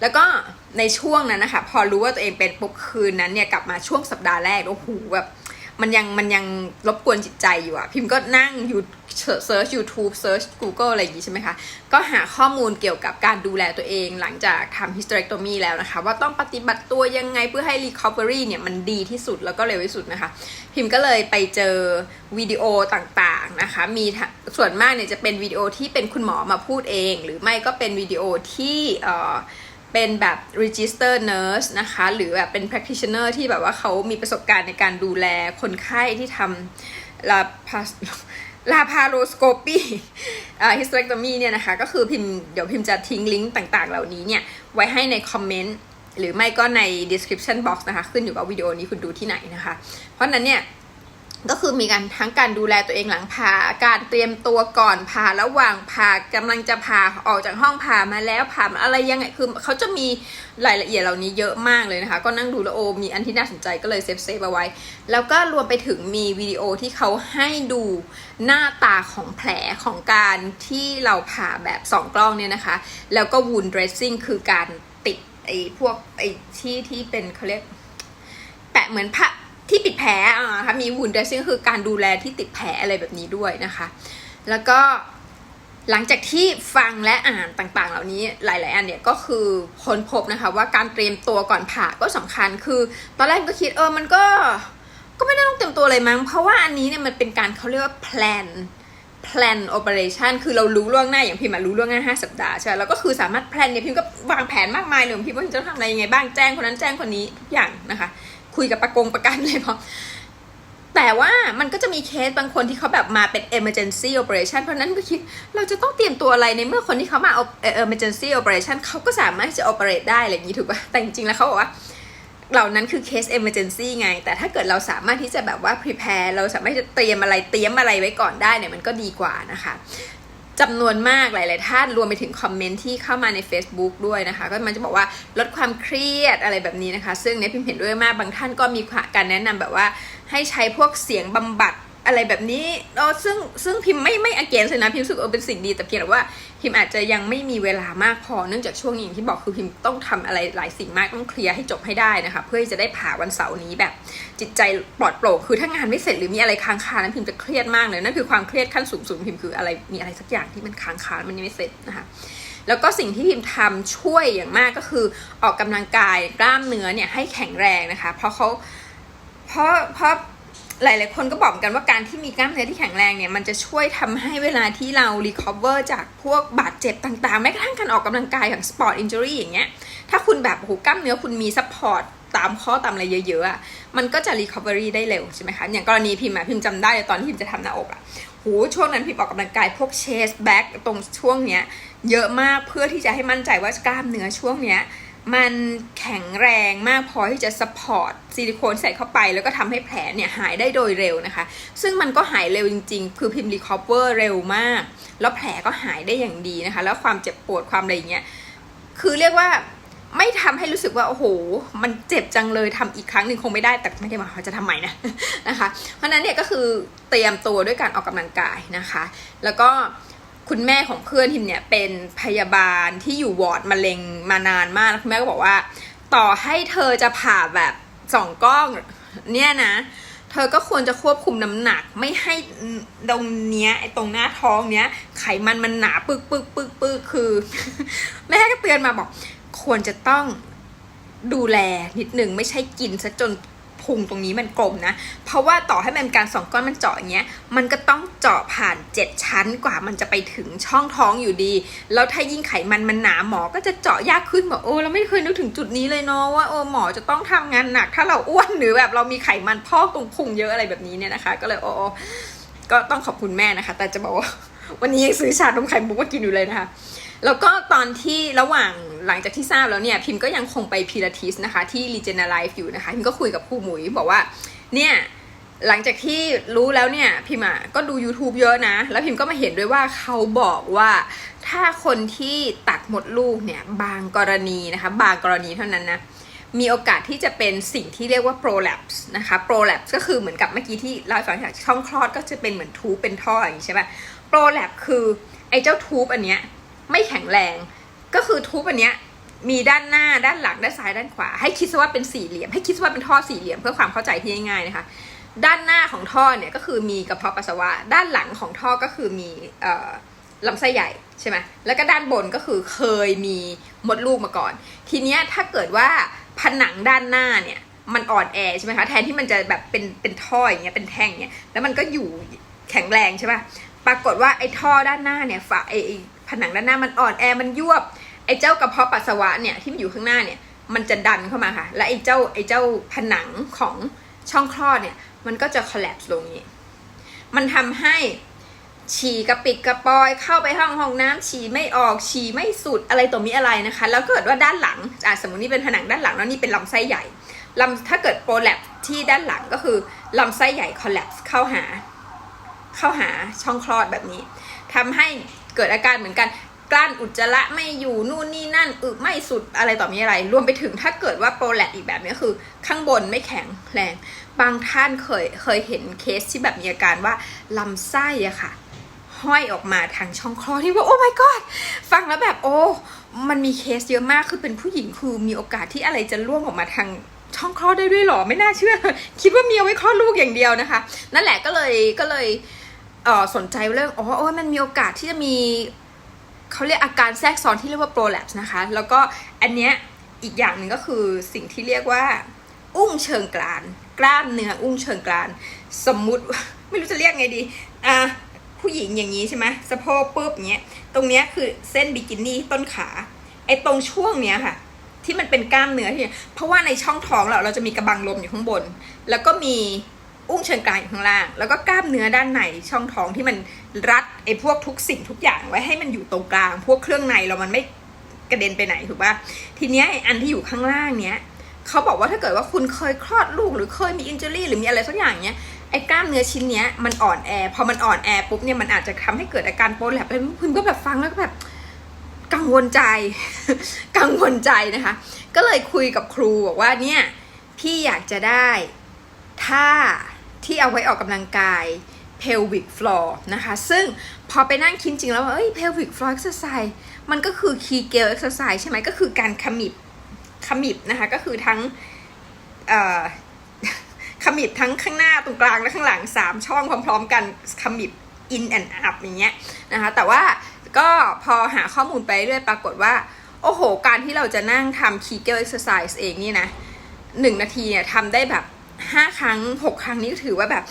แล้วก็ในช่วงนั้นนะคะ พอรู้ว่าตัวเองเป็นปุ๊บคืนนั้นเนี่ยกลับมาช่วงสัปดาห์แรกโอ้โหแบบมันยังมันยังรบกวนจิตใจอยู่อะพิมพ์ก็นั่งอยู่เซิร์ช YouTube เซิร์ช Google อะไรอย่างงี้ใช่ไหมคะ ก็หาข้อมูลเกี่ยวกับการดูแลตัวเองหลังจากทำ hysterectomy แล้วนะคะ ว่าต้องปฏิบัติตัวยังไงเพื่อให้ recovery เนี่ย มันดีที่สุดแล้วก็เร็วที่สุดนะคะ พิมพ์ก็เลยไปเจอวิดีโอต่างๆนะคะ มีส่วนมากเนี่ยจะเป็นวิดีโอที่เป็นคุณหมอมาพูดเอง หรือไม่ก็เป็นวิดีโอที่เอ่อ เป็นแบบ register nurse นะคะ หรือแบบเป็น practitioner ที่แบบว่าเขามีประสบการณ์ในการดูแลคนไข้ที่ทำลาพาลาพาโรสโคปีอ่า hysterectomy เนี่ยนะคะ ก็คือพิมพ์เดี๋ยวพิมพ์จะทิ้งลิงก์ต่างๆ เหล่านี้เนี่ย ไว้ให้ในคอมเมนต์หรือไม่ก็ใน description box นะคะ ขึ้นอยู่กับวิดีโอนี้คุณดูที่ไหนนะคะ เพราะนั้นเนี่ย ก็คือมีการทั้งการดูแลตัวเองหลังผ่าการเตรียมตัวก่อนผ่าระหว่างผ่ากำลังจะผ่าออกจากห้องผ่ามาแล้วผ่าอะไรยังไงคือเขาจะมีรายละเอียดเหล่านี้เยอะมากเลยนะคะ ก็นั่งดูแล้วโอมีอันที่น่าสนใจก็เลยเซฟเซฟเอาไว้ แล้วก็รวมไปถึงมีวิดีโอที่เขาให้ดูหน้าตาของแผลของการที่เราผ่าแบบสองกล้องเนี่ยนะคะ แล้วก็ wound dressing คือการติดไอ้พวกไอ้ที่ที่เป็นเขาเรียกแปะเหมือนผ้า ที่ปิดแผลอะคะมีวุนเดรสซิ่งคือการดูแลที่ติดแผลอะไรแบบนี้ด้วยนะคะ แล้วก็หลังจากที่ฟังและอ่านต่างๆ เหล่านี้หลายๆอันเนี่ยก็คือค้นพบนะคะว่าการเตรียมตัวก่อนผ่าก็สำคัญคือ ตอนแรกก็คิดเออมันก็ก็ไม่ได้ต้องเตรียมตัวอะไรมั้ง เพราะว่าอันนี้เนี่ยมันเป็นการเขาเรียกว่า plan plan operation คือเรารู้ล่วงหน้าอย่างพิมพ์รู้ล่วงหน้า 5 สัปดาห์ใช่ไหมแล้วก็คือสามารถ plan เนี่ยพิมพ์ก็วางแผนมากมายเลยพิมพ์ว่าพิมจะต้องทำอะไรยังไงบ้างแจ้งคนนั้นแจ้งคนนี้ทุกอย่างนะคะ คุยกับประกงประกันเลยเพอแต่ว่ามันก็จะมีเคสบางคนที่เขาแบบมาเป็น emergency operation เพราะนั้นก็คิดเราจะต้องเตรียมตัวอะไรในเมื่อคนที่เขามาเอา emergency operation เขาก็สามารถจะ operate ได้อะไรอย่างนี้ถูกป่ะแต่จริงๆแล้วเขาบอกว่าเหล่านั้นคือเคส emergency ไง แต่ถ้าเกิดเราสามารถที่จะแบบว่า prepare เราสามารถจะเตรียมอะไรเตรียมอะไรไว้ก่อนได้เนี่ยมันก็ดีกว่านะคะ จำนวนมากหลาย ๆ ท่านรวมไปถึงคอมเมนต์ที่เข้ามาใน Facebook ด้วยนะคะ ก็มันจะบอกว่าลดความเครียดอะไรแบบนี้นะคะ ซึ่งเนี่ยพิมเห็นด้วยมากบางท่านก็มีการแนะนำแบบว่าให้ใช้พวกเสียงบำบัด อะไรแบบนี้เออซึ่งซึ่งพิมพ์ไม่ไม่อเกนเลยนะพิมรู้สึกเออเป็นสิ่งดีแต่เพียงแต่ว่าพิมอาจจะยังไม่มีเวลามากพอเนื่องจากช่วงนี้อย่างที่บอกคือพิมต้องทำอะไรหลายสิ่งมากต้องเคลียร์ให้จบให้ได้นะคะ เพื่อที่จะได้ผ่าวันเสาร์นี้แบบจิตใจปลอดโปร่งคือถ้างานไม่เสร็จหรือมีอะไรค้างคานั้นพิมจะเครียดมากเลยนั่นคือความเครียดขั้นสูงสุดพิมคืออะไรมีอะไรสักอย่างที่มันค้างคามันยังไม่เสร็จนะคะแล้วก็สิ่งที่พิมทำช่วยอย่างมากก็คือออกกำลังกายกล้ามเนื้อเนี่ยให้แข็งแรงนะคะ เพราะเขาเพราะเพราะ หลายๆคนก็บอกกันว่าการที่มีกล้ามเนื้อที่แข็งแรงเนี่ยมันจะช่วยทำให้เวลาที่เรา recover จากพวกบาดเจ็บต่างๆแม้กระทั่งการออกกำลังกายอย่าง sport injury อย่างเงี้ยถ้าคุณแบบโหกล้ามเนื้อคุณมี support ตตามข้อตามอะไรเยอะๆอะมันก็จะ recovery ได้เร็วใช่ไหมคะอย่างกรณีพิมพ์อะพิมพ์จำได้ตอนที่พิมจะทำหน้าอกอะโหช่วงนั้นพิมออกกำลังกายพวก chest back ตรงช่วงเนี้ยเยอะมากเพื่อที่จะให้มั่นใจว่ากล้ามเนื้อช่วงเนี้ย มันแข็งแรงมากพอที่จะสปอร์ตซิลิโคนใส่เข้าไป แล้วก็ทำให้แผลเนี่ยหายได้โดยเร็วนะคะ ซึ่งมันก็หายเร็วจริง ๆ คือพิมพ์รีคอเวอร์เร็วมาก แล้วแผลก็หายได้อย่างดีนะคะ แล้วความเจ็บปวดความอะไรอย่างเงี้ยคือเรียกว่าไม่ทำให้รู้สึกว่า โอ้โห มันเจ็บจังเลยทำอีกครั้งหนึ่งคงไม่ได้แต่ไม่ได้หมายความว่าจะทำใหม่นะนะคะ เพราะนั้นเนี่ยก็คือเตรียมตัวด้วยการออกกำลังกายนะคะ แล้วก็ คุณแม่ของเพื่อนทิมเนี่ยเป็นพยาบาลที่อยู่วอร์ดมะเร็งมานานมากคุณแม่ก็บอกว่า ต่อให้เธอจะผ่าแบบสองกล้องเนี่ยนะ เธอก็ควรจะควบคุมน้ำหนักไม่ให้ตรงเนี้ยไอ้ตรงหน้าท้องเนี้ย ไขมันมันหนาปึกปึกปึกปึกคือ แม่ก็เตือนมาบอก ควรจะต้องดูแลนิดนึงไม่ใช่กินซะจน พุงตรงนี้มันกลมนะ เพราะว่าต่อให้มันการสองก้อนมันเจาะอย่างเงี้ย มันก็ต้องเจาะผ่านเจ็ดชั้นกว่ามันจะไปถึงช่องท้องอยู่ดี แล้วถ้ายิ่งไขมันมันหนาหมอก็จะเจาะยากขึ้นบอกโอ้เราไม่เคยนึกถึงจุดนี้เลยเนาะว่าโอ้หมอจะต้องทำงานหนัก ถ้าเราอ้วนหรือแบบเรามีไขมันพอกตรงพุงเยอะอะไรแบบนี้เนี่ยนะคะ ก็เลยโอ้ก็ต้องขอบคุณแม่นะคะ แต่จะบอกว่าวันนี้ยังซื้อชานมไข่มุกมากินอยู่เลยนะคะ แล้วก็ตอนที่ระหว่างหลังจากที่ทราบแล้วเนี่ย พิมพ์ก็ยังคงไปพิลาทิสนะคะ ที่ r e g e n e r Life อยู่นะคะ พิมพ์ก็คุยกับครูหมุยบอกว่า เนี่ยหลังจากที่รู้แล้วเนี่ย พิมอะก็ดู YouTube เยอะนะ แล้วพิมก็มาเห็นด้วยว่าเขาบอกว่าถ้าคนที่ตัดหมดลูกเนี่ย บางกรณีนะคะ บางกรณีเท่านั้นนะ มีโอกาสที่จะเป็นสิ่งที่เรียกว่า prolapse นะคะ prolapse ก็คือเหมือนกับเมื่อกี้ที่เราฟังจากช่องคลอดก็จะเป็นเหมือนทูบเป็นท่ออย่างนี้ใช่ไหม prolapse คือไอ้เจ้าทูบอันเนี้ย ไม่แข็งแรง ก็คือทูบอันเนี้ยมีด้านหน้าด้านหลังด้านซ้ายด้านขวา ให้คิดซะว่าเป็นสี่เหลี่ยม ให้คิดซะว่าเป็นท่อสี่เหลี่ยมเพื่อความเข้าใจที่ง่ายๆนะคะ ด้านหน้าของท่อเนี่ยก็คือมีกระเพาะปัสสาวะ ด้านหลังของท่อก็คือมีออลำไส้ใหญ่ใช่ไหมแล้วก็ด้านบนก็คือเคยมีมดลูกมาก่อน ทีเนี้ยถ้าเกิดว่าผนังด้านหน้าเนี่ยมันอ่อนแอใช่ไหมคะแทนที่มันจะแบบเป็นเป็นท่ออย่างเงี้ยเป็นแท่งเงี้ยแล้วมันก็อยู่แข็งแรงใช่ปะปรากฏว่าไอ้ท่อด้านหน้าเนี่ยฝาไอ้ไอ้ ผนังด้านหน้ามันอ่อนแอมันยวบไอ้เจ้ากระเพาะปัสสาวะเนี่ยที่มันอยู่ข้างหน้าเนี่ยมันจะดันเข้ามาค่ะ และไอ้เจ้าไอ้เจ้าผนังของช่องคลอดเนี่ย มันก็จะ collapse ลงนี้ มันทำให้ฉี่กระปิดกระปอยเข้าไปห้องห้องน้ำฉี่ไม่ออกฉี่ไม่สุดอะไรต่อมีอะไรนะคะ แล้วเกิดว่าด้านหลังอะสมมตินี่เป็นผนังด้านหลังแล้วนี่เป็นลำไส้ใหญ่ลำถ้าเกิดโปรแลปที่ด้านหลังก็คือลำไส้ใหญ่ collapse เข้าหา เข้าหาช่องคลอดแบบนี้ทำให้ เกิดอาการเหมือนกันกลั้นอุจจาระไม่อยู่นู่นนี่นั่นอึไม่สุดอะไรต่อมีอะไร รวมไปถึงถ้าเกิดว่าโปรแลตอีกแบบนี้คือ ข้างบนไม่แข็งแรง บางท่านเคยเคยเห็นเคสที่แบบมีอาการว่าลำไส้อะค่ะ ห้อยออกมาทางช่องคลอดที่ว่าโอ้ my god ฟังแล้วแบบโอ้ มันมีเคสเยอะมากคือเป็นผู้หญิงคือมีโอกาสที่อะไรจะล่วงออกมาทางช่องคลอดได้ด้วยหรอไม่น่าเชื่อ คิดว่ามีเอาไว้คลอดลูกอย่างเดียวนะคะ นั่นแหละก็เลยก็เลยเออสนใจเรื่องอ๋อโอ้ยมันมีโอกาสที่จะมีเขาเรียกอาการแทรกซ้อนที่เรียกว่า prolapse นะคะ แล้วก็อันเนี้ยอีกอย่างหนึ่งก็คือสิ่งที่เรียกว่า อุ้งเชิงกราน กล้ามเนื้ออุ้งเชิงกราน สมมุติไม่รู้จะเรียกไงดีอะผู้หญิงอย่างนี้ใช่ไหมสะโพกปุ๊บเนี้ยตรงเนี้ยคือเส้นบิกินี่ต้นขาไอ้ตรงช่วงเนี้ยค่ะ ที่มันเป็นกล้ามเนื้อที่เพราะว่าในช่องท้องเราเราจะมีกระบังลมอยู่ข้างบน แล้วก็มี อุ้งเชิงกรานอยู่ข้างล่าง แล้วก็กล้ามเนื้อด้านในช่องท้องที่มันรัดไอ้พวกทุกสิ่งทุกอย่างไว้ให้มันอยู่ตรงกลาง พวกเครื่องในเรามันไม่กระเด็นไปไหนถูกปะทีเนี้ยไอ้อันที่อยู่ข้างล่างเนี้ยเขาบอกว่าถ้าเกิดว่าคุณเคยคลอดลูกหรือเคยมีอินจูรี่หรือมีอะไรสักอย่างเนี้ยไอ้กล้ามเนื้อชิ้นเนี้ยมันอ่อนแอ พอมันอ่อนแอปุ๊บเนี่ยมันอาจจะทำให้เกิดอาการโปรแลปอะไรคุณก็แบบฟังแล้วก็แบบกังวลใจ กังวลใจนะคะ ก็เลยคุยกับครูบอกว่าเนี่ยพี่อยากจะได้ท่า ที่เอาไว้ออกกำลังกาย pelvic floor นะคะ ซึ่งพอไปนั่งคิดจริงแล้วว่าเอ้ย pelvic floor exercise มันก็คือ kegel exercise ใช่ไหมก็คือการขมิบขมิบนะคะ ก็คือทั้งขมิบทั้งข้างหน้าตรงกลางและข้างหลังสามช่องพร้อม ๆ กันขมิบ in and up อย่างเงี้ยนะคะ แต่ว่าก็พอหาข้อมูลไปเรื่อยปรากฏว่า โอ้โห การที่เราจะนั่งทำ Kegel exercise เองนี่นะหนึ่งนาทีเนี่ยทำได้แบบ ห้าครั้งหกครั้งนี้ถือว่าแบบ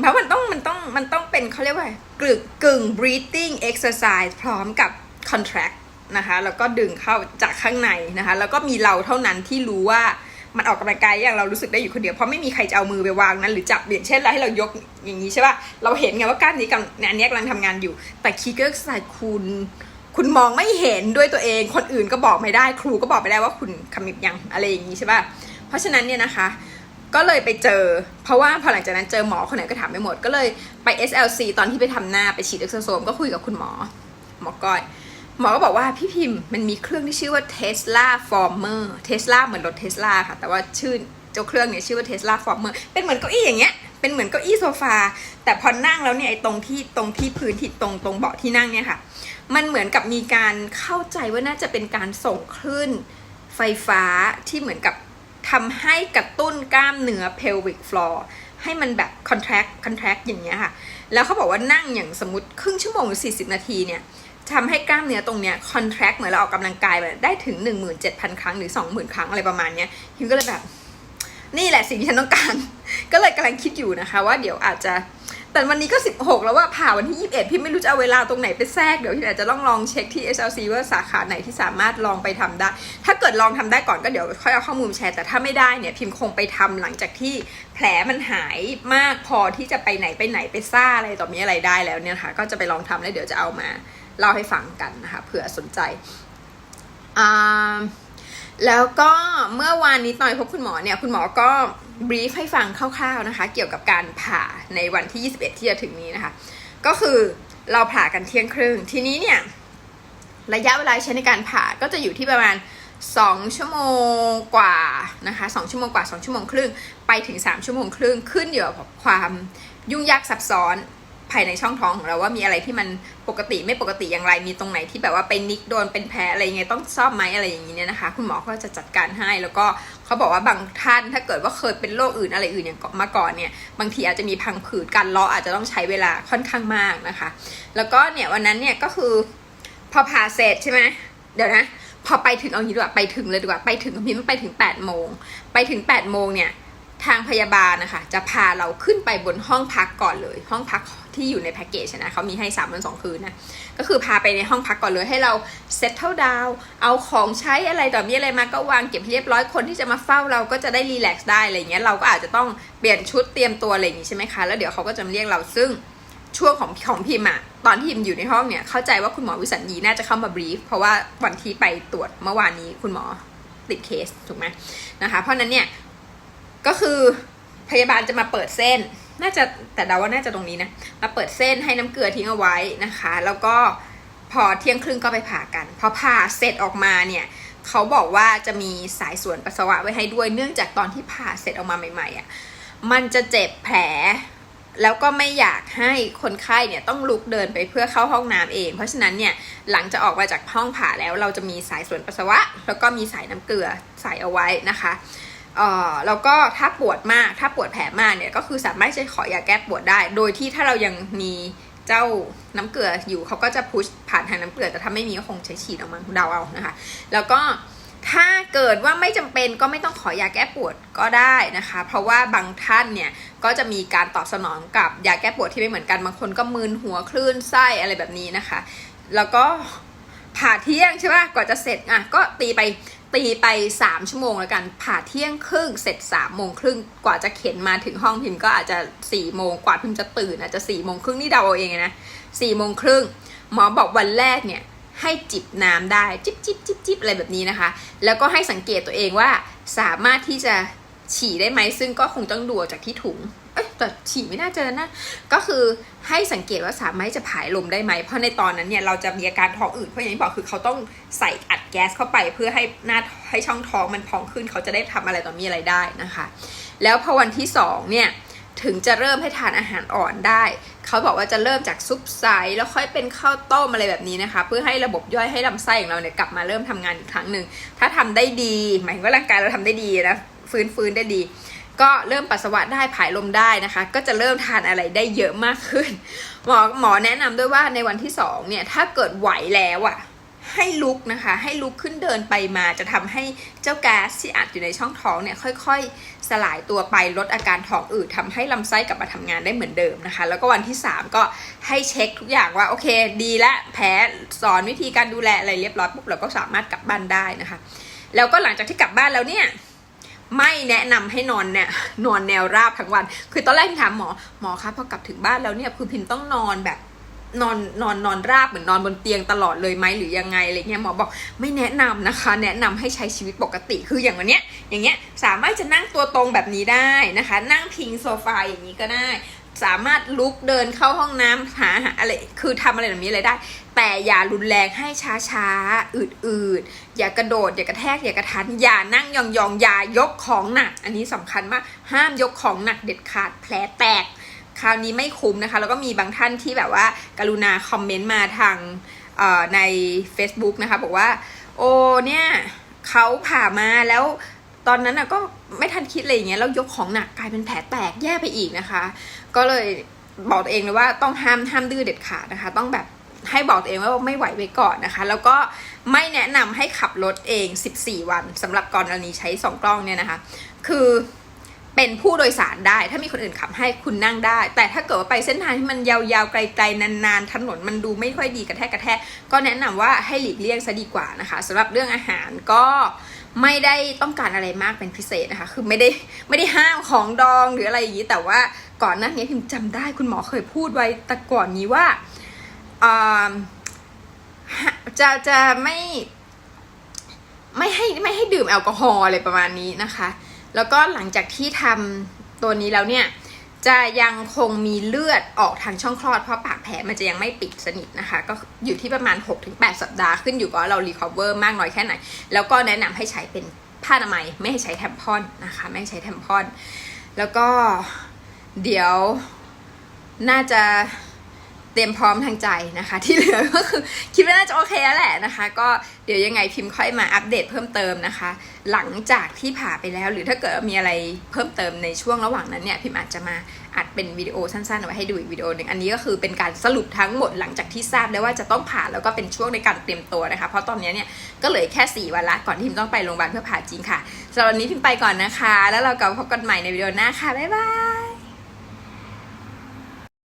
เพราะมันต้องมันต้องมันต้องเป็นเขาเรียกว่ากึ่งกึ่ง breathing exercise พร้อมกับ contract นะคะ แล้วก็ดึงเข้าจากข้างในนะคะ แล้วก็มีเราเท่านั้นที่รู้ว่ามันออกกำลังกายอย่างเรารู้สึกได้อยู่คนเดียวเพราะไม่มีใครจะเอามือไปวางนั้นหรือจับอย่างเช่นเราให้เรายกอย่างนี้ใช่ป่ะเราเห็นไงว่ากล้ามนี้กำอันนี้กำลังทำงานอยู่ แต่ Kegel exercise คุณคุณมองไม่เห็นด้วยตัวเอง คนอื่นก็บอกไม่ได้ ครูก็บอกไม่ได้ว่าคุณขมิบยังอะไรอย่างนี้ใช่ป่ะเพราะฉะนั้นเนี่ยนะคะ ก็เลยไปเจอ เพราะว่าพอหลังจากนั้นเจอหมอคนไหนก็ถามไม่หมด ก็เลยไป SLC ตอนที่ไปทำหน้าไปฉีดเอ็กโซโซมก็คุยกับคุณหมอ หมอก้อย หมอก็บอกว่าพี่พิมพ์มันมีเครื่องที่ชื่อว่า Tesla Former Tesla เหมือนรถ Tesla ค่ะ แต่ว่าชื่อเจ้าเครื่องเนี่ยชื่อว่า Tesla Former เป็นเหมือนเก้าอี้อย่างเงี้ย เป็นเหมือนเก้าอี้โซฟา แต่พอนั่งแล้วเนี่ยไอ้ตรงที่ตรงที่พื้นที่ตรงตรงเบาะที่นั่งเนี่ยค่ะ มันเหมือนกับมีการเข้าใจว่าน่าจะเป็นการส่งคลื่นไฟฟ้าที่เหมือนกับ ทำให้กระตุ้นกล้ามเนื้อ pelvic floor ให้มันแบบ contract contract อย่างเงี้ยค่ะ แล้วเขาบอกว่านั่งอย่างสมมติครึ่งชั่วโมงหรือ 40 นาทีเนี่ยทำให้กล้ามเนื้อตรงเนี้ย contract เหมือนเราออกกำลังกายแบบได้ถึง 17,000 ครั้งหรือ 20,000 ครั้งอะไรประมาณเนี้ยฮิมก็เลยแบบ นี่แหละสิ่งที่ฉันต้องการ ก็เลยกำลังคิดอยู่นะคะว่าเดี๋ยวอาจจะ แต่วันนี้ก็ 16 แล้วว่าผ่าวันที่ 21 พี่ไม่รู้จะเอาเวลาตรงไหนไปแทรก เดี๋ยวพี่อาจจะต้องลองเช็คที่ SLC ว่าสาขาไหนที่สามารถลองไปทำได้ ถ้าเกิดลองทำได้ก่อนก็เดี๋ยวค่อยเอาข้อมูลแชร์ แต่ถ้าไม่ได้เนี่ยพิมพ์คงไปทำหลังจากที่แผลมันหายมากพอที่จะไปไหนไปไหนไปซ่าอะไรต่อมีอะไรได้แล้วเนี่ยนะคะก็จะไปลองทำแล้วเดี๋ยวจะเอามาเล่าให้ฟังกันนะคะเผื่อสนใจอ่าแล้วก็เมื่อวานนี้ตอนพบคุณหมอเนี่ยคุณหมอก็ บรีฟให้ฟังคร่าวๆนะคะ เกี่ยวกับการผ่าในวันที่ 21 ที่จะถึงนี้นะคะ ก็คือเราผ่ากันเที่ยงครึ่ง ทีนี้เนี่ย ระยะเวลาใช้ในการผ่าก็จะอยู่ที่ประมาณ 2 ชั่วโมงกว่านะคะ 2 ชั่วโมงกว่า 2 ชั่วโมงครึ่ง ไปถึง 3 ชั่วโมงครึ่ง ขึ้นอยู่กับความยุ่งยากซับซ้อน ภายในช่องท้องของเราว่ามีอะไรที่มันปกติไม่ปกติอย่างไรมีตรงไหนที่แบบว่าไปนิกโดนเป็นแผลอะไรยังไงต้องซ่อมไหมอะไรอย่างนี้เนี่ยนะคะ คุณหมอก็จะจัดการให้แล้วก็เขาบอกว่าบางท่านถ้าเกิดว่าเคยเป็นโรคอื่นอะไรอื่นอย่างมาก่อนเนี่ยบางทีอาจจะมีพังผืดการเลาะอาจจะต้องใช้เวลาค่อนข้างมากนะคะ แล้วก็เนี่ยวันนั้นเนี่ยก็คือพอผ่าเสร็จใช่ไหมเดี๋ยวนะพอไปถึงเอางี้ดีกว่าไปถึงเลยดีกว่าไปถึงพิมพ์ไปถึง8ปดโมงไปถึง8ปดโมงเนี่ยทางพยาบาลนะคะ จะพาเราขึ้นไปบนห้องพักก่อนเลย ห้องพัก ที่อยู่ในแพ็กเกจนะเขามีให้3วัน2คืนนะ ก็คือพาไปในห้องพักก่อนเลยให้เราเซตเท่าดาวเอาของใช้อะไรต่อมีอะไรมาก็วางเก็บเรียบร้อยคนที่จะมาเฝ้าเราก็จะได้รีแลกซ์ได้อะไรเงี้ยเราก็อาจจะต้องเปลี่ยนชุดเตรียมตัวอะไรอย่างงี้ใช่ไหมคะแล้วเดี๋ยวเขาก็จะเรียกเราซึ่งช่วงของของพิมอะตอนที่พิมอยู่ในห้องเนี่ยเข้าใจว่าคุณหมอวิสัญญีน่าจะเข้ามาบรีฟเพราะว่าวันที่ไปตรวจเมื่อวานนี้คุณหมอติดเคสถูกไหมนะคะ เพราะนั้นเนี่ยก็คือพยาบาลจะมาเปิดเส้น น่าจะแต่เดาว่าน่าจะตรงนี้นะมาเปิดเส้นให้น้ำเกลือทิ้งเอาไว้นะคะ แล้วก็พอเที่ยงครึ่งก็ไปผ่ากัน พอผ่าเสร็จออกมาเนี่ยเขาบอกว่าจะมีสายส่วนปัสสาวะไว้ให้ด้วยเนื่องจากตอนที่ผ่าเสร็จออกมาใหม่ๆอะ่ะมันจะเจ็บแผล แล้วก็ไม่อยากให้คนไข้เนี่ยต้องลุกเดินไปเพื่อเข้าห้องน้ำเอง เพราะฉะนั้นเนี่ยหลังจะออกมาจากห้องผ่าแล้วเราจะมีสายส่วนปัสสาวะ แล้วก็มีสายน้ำเกลือใส่เอาไว้นะคะ เอ่อแล้วก็ถ้าปวดมากถ้าปวดแผลมากเนี่ยก็คือสามารถจะขอยาแก้ปวดได้ โดยที่ถ้าเรายังมีเจ้าน้ำเกลืออยู่เขาก็จะพุชผ่านทางน้ำเกลือแต่ถ้าไม่มีก็คงใช้ฉีดเอามั้งเดาเอานะคะ แล้วก็ถ้าเกิดว่าไม่จำเป็นก็ไม่ต้องขอยาแก้ปวดก็ได้นะคะ เพราะว่าบางท่านเนี่ยก็จะมีการตอบสนองกับยาแก้ปวดที่ไม่เหมือนกันบางคนก็มึนหัวคลื่นไส้อะไรแบบนี้นะคะ แล้วก็ผ่าเที่ยงใช่ป่ะกว่าจะเสร็จอะก็ตีไป ตีไป 3 ชั่วโมงแล้วกัน ผ่าเที่ยงครึ่งเสร็จ3โมงครึ่งกว่าจะเข็นมาถึงห้องพิมพ์ก็อาจจะ4โมงกว่าพิมพ์จะตื่นอาจจะ4โมงครึ่งนี่เดาเอาเองนะ4โมงครึ่งหมอบอกวันแรกเนี่ยให้จิบน้ำได้จิบจิบจิบจิบอะไรแบบนี้นะคะ แล้วก็ให้สังเกตตัวเองว่าสามารถที่จะฉี่ได้ไหมซึ่งก็คงต้องดูจากที่ถุง แต่ฉี่ไม่น่าเจอนะ ก็คือให้สังเกตว่าสามารถจะผายลมได้ไหม เพราะในตอนนั้นเนี่ยเราจะมีอาการท้องอืดเพราะอย่างที่บอกคือเขาต้องใส่อัดแก๊สเข้าไป เพื่อให้หน้าให้ช่องท้องมันพองขึ้น เขาจะได้ทำอะไรต่อมีอะไรได้นะคะ แล้วพอวันที่สองเนี่ยถึงจะเริ่มให้ทานอาหารอ่อนได้ เขาบอกว่าจะเริ่มจากซุปใสแล้วค่อยเป็นข้าวต้มอะไรแบบนี้นะคะ เพื่อให้ระบบย่อยให้ลำไส้ของเราเนี่ยกลับมาเริ่มทำงานอีกครั้งหนึ่ง ถ้าทำได้ดี หมายว่าร่างกายเราทำได้ดีนะฟื้นฟื้นได้ดี ก็เริ่มปัสสาวะได้ผายลมได้นะคะ ก็จะเริ่มทานอะไรได้เยอะมากขึ้น หมอหมอแนะนำด้วยว่าในวันที่สองเนี่ยถ้าเกิดไหวแล้วอะ่ะให้ลุกนะคะ ให้ลุกขึ้นเดินไปมาจะทำให้เจ้าแก๊สที่อัดอยู่ในช่องท้องเนี่ยค่อยๆ สลายตัวไปลดอาการท้องอืดทำให้ลำไส้กลับมาทำงานได้เหมือนเดิมนะคะ แล้วก็วันที่ 3 ก็ให้เช็คทุกอย่างว่าโอเคดีและแผลสอนวิธีการดูแลอะไรเรียบร้อยปุ๊บเราก็สามารถกลับบ้านได้นะคะ แล้วก็หลังจากที่กลับบ้านแล้วเนี่ย ไม่แนะนำให้นอนเนี่ยนอนแนวราบทั้งวัน คือตอนแรกพี่ถามหมอหมอคะพอกลับถึงบ้านแล้วเนี่ยคือพินต้องนอนแบบนอนนอนนอนราบเหมือนนอนบนเตียงตลอดเลยไหมหรือยังไงอะไรเงี้ยหมอบอกไม่แนะนำนะคะ แนะนำให้ใช้ชีวิตปกติคืออย่างวันเนี้ยอย่างเงี้ยสามารถจะนั่งตัวตรงแบบนี้ได้นะคะ นั่งพิงโซฟาอย่างนี้ก็ได้ สามารถลุกเดินเข้าห้องน้ำหาหาอะไรคือทำอะไรแบบนี้อะไรได้ แต่อย่ารุนแรงให้ช้าช้าๆอืดๆอย่ากระโดด อย่ากระแทก อย่ากระทัน อย่านั่งยองๆอย่ายกของหนัก อันนี้สำคัญมาก ห้ามยกของหนักเด็ดขาดแผลแตก คราวนี้ไม่คุ้มนะคะ แล้วก็มีบางท่านที่แบบว่า กรุณาคอมเมนต์มาทางใน Facebook นะคะ บอกว่า โอ้เนี่ยเขาผ่ามาแล้ว ตอนนั้นน่ะก็ไม่ทันคิดอะไรอย่างเงี้ยแล้วยกของหนักกลายเป็นแผลแตกแย่ไปอีกนะคะ ก็เลยบอกตัวเองเลยว่าต้องห้ามห้ามดื้อเด็ดขาดนะคะ ต้องแบบให้บอกตัวเองว่าไม่ไหวไว้ก่อนนะคะ แล้วก็ไม่แนะนำให้ขับรถเอง 14 วันสำหรับกรณีใช้ 2 กล้องเนี่ยนะคะ คือเป็นผู้โดยสารได้ ถ้ามีคนอื่นขับให้คุณนั่งได้ แต่ถ้าเกิดว่าไปเส้นทางที่มันยาวๆไกลๆนานๆถนนมันดูไม่ค่อยดีกระแทกกระแทกก็แนะนำว่าให้หลีกเลี่ยงซะดีกว่านะคะสำหรับเรื่องอาหารก็ ไม่ได้ต้องการอะไรมากเป็นพิเศษนะคะ คือไม่ได้ไม่ได้ห้ามของดองหรืออะไรอย่างนี้ แต่ว่าก่อนหน้านี้พิมจำได้คุณหมอเคยพูดไว้แต่ก่อนนี้ว่าอ่าจะจะไม่ไม่ให้ไม่ให้ดื่มแอลกอฮอล์อะไรประมาณนี้นะคะ แล้วก็หลังจากที่ทำตัวนี้แล้วเนี่ย จะยังคงมีเลือดออกทางช่องคลอดเพราะปากแผลมันจะยังไม่ปิดสนิทนะคะ ก็อยู่ที่ประมาณ 6-8 สัปดาห์ขึ้นอยู่กับเรารีคอเวอร์มากน้อยแค่ไหน แล้วก็แนะนำให้ใช้เป็นผ้าอนามัยไม่ให้ใช้แทมพอนนะคะ ไม่ให้ใช้แทมพอน แล้วก็เดี๋ยวน่าจะ เตรียมพร้อมทางใจนะคะ ที่เหลือก็คือคิดว่าน่าจะโอเคแล้วแหละนะคะ ก็เดี๋ยวยังไงพิมพ์ค่อยมาอัปเดตเพิ่มเติมนะคะ หลังจากที่ผ่าไปแล้ว หรือถ้าเกิดมีอะไรเพิ่มเติมในช่วงระหว่างนั้นเนี่ยพิมอาจจะมาอัดเป็นวิดีโอสั้นๆเอาไว้ให้ดูอีกวิดีโอหนึ่งอันนี้ก็คือเป็นการสรุปทั้งหมดหลังจากที่ทราบแล้ว่าจะต้องผ่าแล้วก็เป็นช่วงในการเตรียมตัวนะคะ เพราะตอนนี้เนี่ยก็เหลือแค่ 4 วันละก่อนที่พิมต้องไปโรงพยาบาลเพื่อผ่าจริงค่ะสำหรับวันนี้พิมไปก่อนนะคะ แล้วเรากลับพบกันใหม่ในวิดีโอหน้าค่ะบ๊ายบาย